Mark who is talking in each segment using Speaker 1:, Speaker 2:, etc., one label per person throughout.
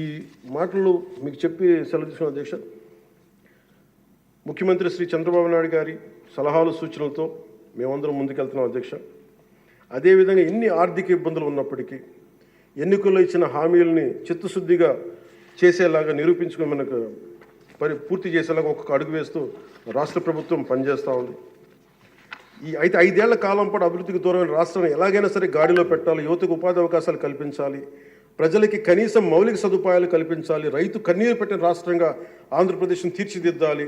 Speaker 1: ఈ మాటలు మీకు చెప్పి సెలవు తీసుకున్న అధ్యక్ష ముఖ్యమంత్రి శ్రీ చంద్రబాబు నాయుడు గారి సలహాలు సూచనలతో మేమందరం ముందుకెళ్తున్నాం అధ్యక్ష. అదేవిధంగా ఎన్ని ఆర్థిక ఇబ్బందులు ఉన్నప్పటికీ ఎన్నికల్లో ఇచ్చిన హామీలని చిత్తశుద్ధిగా చేసేలాగా నిరూపించుకుని మనకు పరి పూర్తి చేసేలాగా ఒక్కొక్క అడుగు వేస్తూ రాష్ట్ర ప్రభుత్వం పనిచేస్తూ ఉంది. ఈ అయితే ఐదేళ్ళ కాలం పాటు అభివృద్ధికి దూరమైన రాష్ట్రాన్ని ఎలాగైనా సరే గాడిలో పెట్టాలి యువతకు ఉపాధి అవకాశాలు కల్పించాలి ప్రజలకి కనీసం మౌలిక సదుపాయాలు కల్పించాలి. రైతు కన్నీరు పెట్టిన రాష్ట్రంగా ఆంధ్రప్రదేశ్ను తీర్చిదిద్దాలి.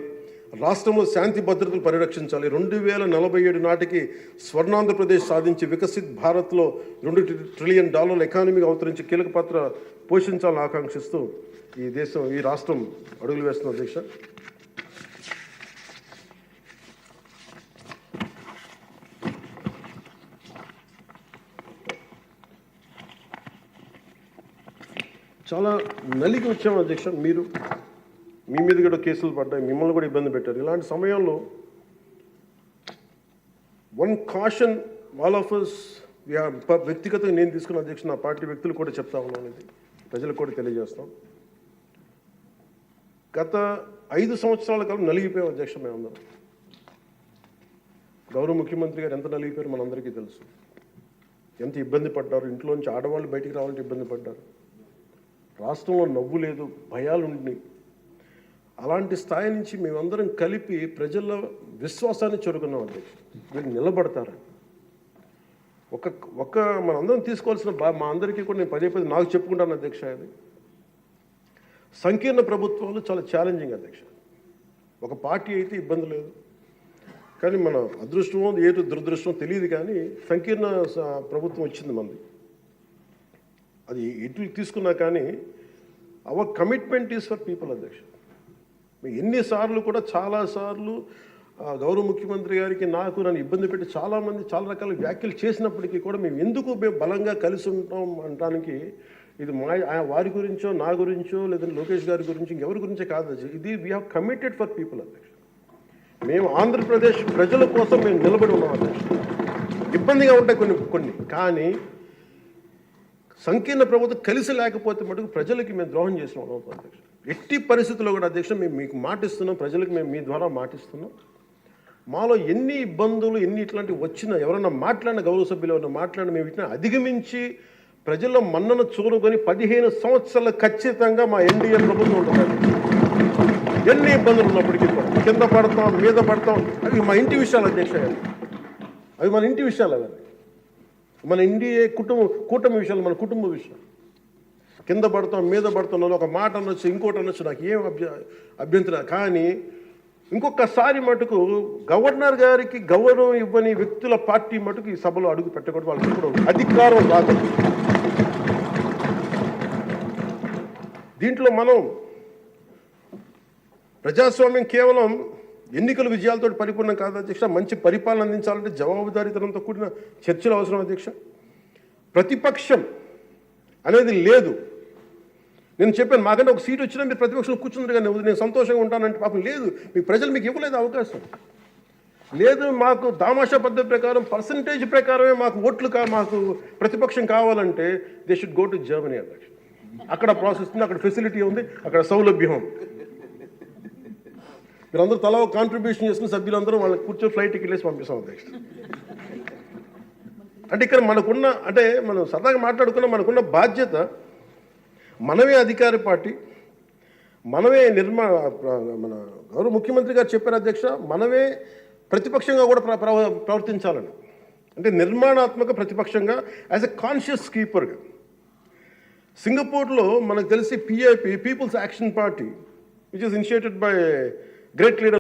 Speaker 1: రాష్ట్రంలో శాంతి భద్రతలు పరిరక్షించాలి. రెండు వేల నలభై ఏడు నాటికి స్వర్ణాంధ్రప్రదేశ్ సాధించి వికసిత్ భారత్లో రెండు ట్రిలియన్ డాలర్ల ఎకానమీగా అవతరించి కీలక పాత్ర పోషించాలని ఆకాంక్షిస్తూ ఈ దేశం ఈ రాష్ట్రం అడుగులు వేస్తున్న అధ్యక్ష. చాలా నలిగి వచ్చాం అధ్యక్ష. మీరు మీ మీద కూడా కేసులు పడ్డాయి మిమ్మల్ని కూడా ఇబ్బంది పెట్టారు. ఇలాంటి సమయంలో one caution all of us వ్యక్తిగతంగా నేను తీసుకున్న అధ్యక్ష నా పార్టీ వ్యక్తులు కూడా చెప్తా ఉన్నాను ఇది ప్రజలకు కూడా తెలియజేస్తాం. గత ఐదు సంవత్సరాల కాలం నలిగిపోయాం అధ్యక్ష మేమందరం గౌరవ ముఖ్యమంత్రి గారు ఎంత నలిగిపోయారు మనందరికీ తెలుసు. ఎంత ఇబ్బంది పడ్డారు ఇంట్లోంచి ఆడవాళ్ళు బయటికి రావాలంటే ఇబ్బంది పడ్డారు. రాష్ట్రంలో నవ్వు లేదు భయాలు ఉండి అలాంటి స్థాయి నుంచి మేమందరం కలిపి ప్రజల్లో విశ్వాసాన్ని చెరుకున్నాం అధ్యక్ష వీళ్ళు నిలబడతారు ఒక ఒక మనందరం తీసుకోవాల్సిన బా మా అందరికీ కూడా నేను పదే పదే నాకు చెప్పుకుంటాను అధ్యక్ష అది. సంకీర్ణ ప్రభుత్వాలు చాలా ఛాలెంజింగ్ అధ్యక్ష. ఒక పార్టీ అయితే ఇబ్బంది లేదు. కానీ మన అదృష్టమో ఏదో దురదృష్టమో తెలియదు కానీ సంకీర్ణ స- ప్రభుత్వం వచ్చింది మనది. అది ఎటు తీసుకున్నా కానీ our commitment is for people అధ్యక్ష ఎన్నిసార్లు కూడా చాలాసార్లు గౌరవ ముఖ్యమంత్రి గారికి నాకు నన్ను ఇబ్బంది పెట్టి చాలామంది చాలా రకాల వ్యాఖ్యలు చేసినప్పటికీ కూడా మేము ఎందుకు మేము బలంగా కలిసి ఉంటాం అనడానికి ఇది మా వారి గురించో నా గురించో లేదంటే లోకేష్ గారి గురించి ఇంకెవరి గురించో కాదు ఇది we have committed for people అధ్యక్ష మేము ఆంధ్రప్రదేశ్ ప్రజల కోసం మేము నిలబడి ఉన్నాం అధ్యక్ష ఇబ్బందిగా ఉంటాయి కొన్ని కొన్ని. కానీ సంకీర్ణ ప్రభుత్వం కలిసి లేకపోతే మటుకు ప్రజలకి మేము ద్రోహం చేసిన వాళ్ళం అధ్యక్ష ఎట్టి పరిస్థితుల్లో కూడా అధ్యక్ష మేము మీకు మాటిస్తున్నాం ప్రజలకు మేము మీ ద్వారా మాటిస్తున్నాం. మాలో ఎన్ని ఇబ్బందులు ఎన్ని ఇట్లాంటివి వచ్చినా ఎవరన్నా మాట్లాడిన గౌరవ సభ్యులు ఎవరన్నా మాట్లాడిన మేము ఇట్లా అధిగమించి ప్రజల్లో మన్నను చూరుకొని పదిహేను సంవత్సరాలు ఖచ్చితంగా మా ఎన్డీఏ ప్రభుత్వం ఉంటుంది. ఎన్ని ఇబ్బందులు ఉన్నప్పటికీ కింద పడతాం మీద పడతాం. అవి మా ఇంటి విషయాలు అధ్యక్ష అవి మన ఇంటి విషయాలు అవన్నీ మన ఇండియా కుటుంబ కూటమి విషయాలు మన కుటుంబ విషయం. కింద పడతాం మీద పడతాం ఒక మాట అనొచ్చు ఇంకోటి అనొచ్చు నాకు ఏం అభ్య అభ్యంతర కానీ ఇంకొకసారి మటుకు గవర్నర్ గారికి గౌరవం ఇవ్వని వ్యక్తుల పార్టీ మటుకు ఈ సభలో అడుగు పెట్టకూడదు వాళ్ళకి ఇప్పుడు అధికారం రాదు. దీంట్లో మనం ప్రజాస్వామ్యం కేవలం ఎన్నికల విజయాలతో పరిపూర్ణం కాదు అధ్యక్ష. మంచి పరిపాలన అందించాలంటే జవాబుదారీతనంతో కూడిన చర్చలు అవసరం అధ్యక్ష. ప్రతిపక్షం అనేది లేదు. నేను చెప్పాను మాకంటే ఒక సీట్ వచ్చినా మీరు ప్రతిపక్షంలో కూర్చున్నారు కానీ నేను సంతోషంగా ఉంటానంటే పాపం లేదు. మీ ప్రజలు మీకు ఇవ్వలేదు అవకాశం. లేదు మాకు దామాషా పద్ధతి ప్రకారం పర్సంటేజ్ ప్రకారమే మాకు ఓట్లు కా మాకు ప్రతిపక్షం కావాలంటే they should go to Germany అధ్యక్ష. అక్కడ ప్రాసెస్ ఉంది అక్కడ ఫెసిలిటీ ఉంది అక్కడ సౌలభ్యం ఉంది. మీరందరూ తలా ఒక కాంట్రిబ్యూషన్ చేసుకుని సభ్యులందరూ వాళ్ళకి కూర్చొని ఫ్లైట్కి వేసి పంపిస్తాం అధ్యక్ష అంటే ఇక్కడ మనకున్న అంటే మనం సరదాగా మాట్లాడుకున్న మనకున్న బాధ్యత మనమే అధికార పార్టీ మనమే నిర్మా మన గౌరవ ముఖ్యమంత్రి గారు చెప్పారు అధ్యక్ష మనమే ప్రతిపక్షంగా కూడా ప్ర- ప్రవ- ప్రవర్తించాలని. అంటే నిర్మాణాత్మక ప్రతిపక్షంగా యాజ్ ఎ కాన్షియస్ కీపర్గా సింగపూర్లో మనకు తెలిసి PIP people's action party which is initiated by Great leader.